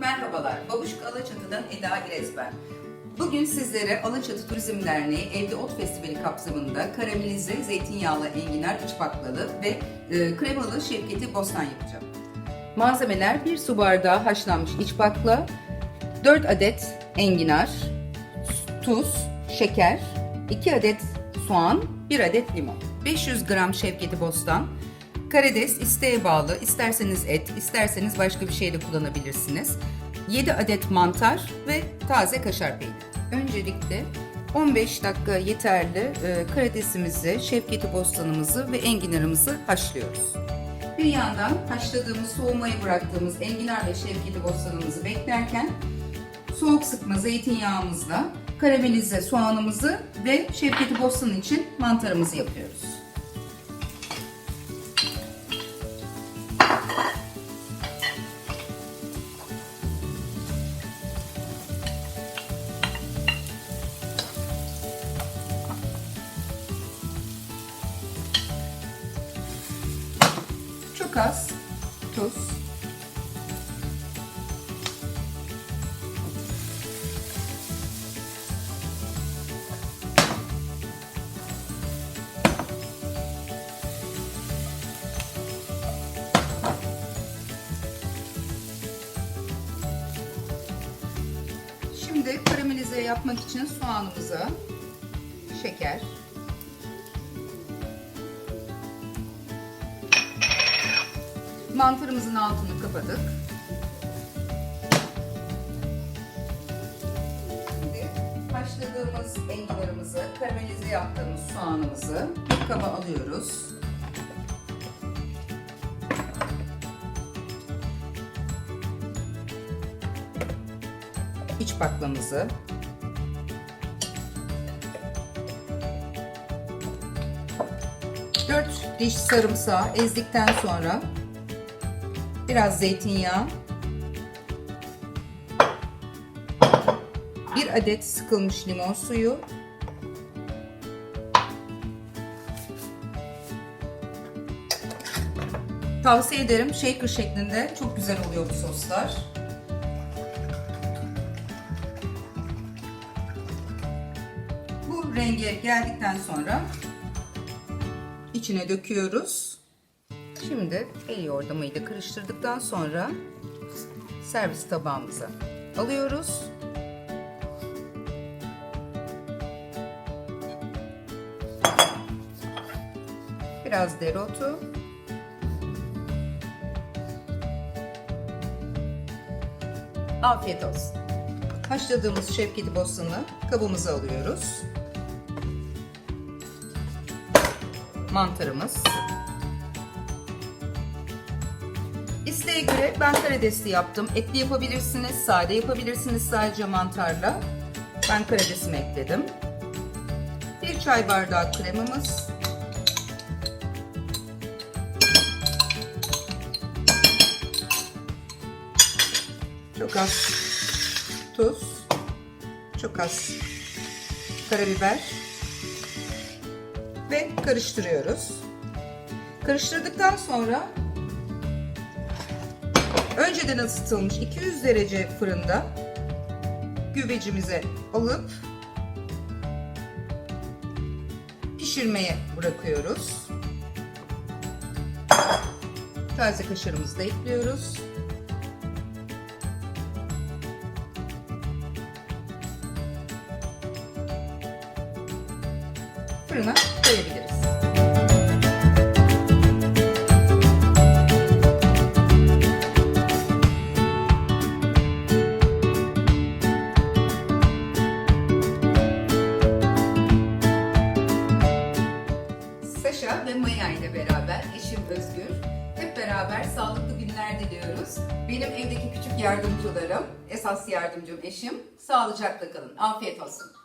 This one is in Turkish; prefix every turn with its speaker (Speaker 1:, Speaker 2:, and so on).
Speaker 1: Merhabalar, Babuşka Alaçatı'dan Eda İrez ben. Bugün sizlere Alaçatı Turizm Derneği Evde Ot Festivali kapsamında karamelize zeytinyağlı enginar iç baklalı ve e, kremalı şevketi bostan yapacağım. Malzemeler 1 su bardağı haşlanmış iç bakla, 4 adet enginar, tuz, şeker, 2 adet soğan, 1 adet limon. 500 gram şevketi bostan, karides isteğe bağlı, isterseniz et, isterseniz başka bir şey de kullanabilirsiniz. 7 adet mantar ve taze kaşar peyniri. Öncelikle 15 dakika yeterli e, karidesimizi, şevketi bostanımızı ve enginarımızı haşlıyoruz. Bir yandan haşladığımız, soğumaya bıraktığımız enginar ve şevketi bostanımızı beklerken soğuk sıkma zeytinyağımızla karamelize soğanımızı ve şevketi bostan için mantarımızı yapıyoruz. Çok az tuz, Şimdi karamelize yapmak için soğanımıza şeker, mantarımızın altını kapadık. Şimdi haşladığımız enginarımızı, karamelize yaptığımız soğanımızı bir kaba alıyoruz. iç baklamızı dört diş sarımsağı ezdikten sonra biraz zeytinyağı bir adet sıkılmış limon suyu Tavsiye ederim shaker şeklinde çok güzel oluyor bu soslar. Bu renge geldikten sonra içine döküyoruz. Şimdi el yordamıyla karıştırdıktan sonra servis tabağımıza alıyoruz. Biraz dereotu. Afiyet olsun. Haşladığımız şevketi bostanı kabımıza alıyoruz. Mantarımız. İsteğe göre ben karidesli yaptım. Etli yapabilirsiniz, sade yapabilirsiniz sadece mantarla. Ben karidesimi ekledim. Bir çay bardağı kremamız. Çok az tuz, çok az karabiber ve karıştırıyoruz. Karıştırdıktan sonra önceden ısıtılmış 200 derece fırında güvecimize alıp pişirmeye bırakıyoruz. Taze kaşarımızı da ekliyoruz. fırına koyabiliriz. Ve Maya ile beraber eşim Özgür hep beraber sağlıklı günler diliyoruz. Benim evdeki küçük yardımcılarım, esas yardımcım eşim. Sağlıcakla kalın. Afiyet olsun.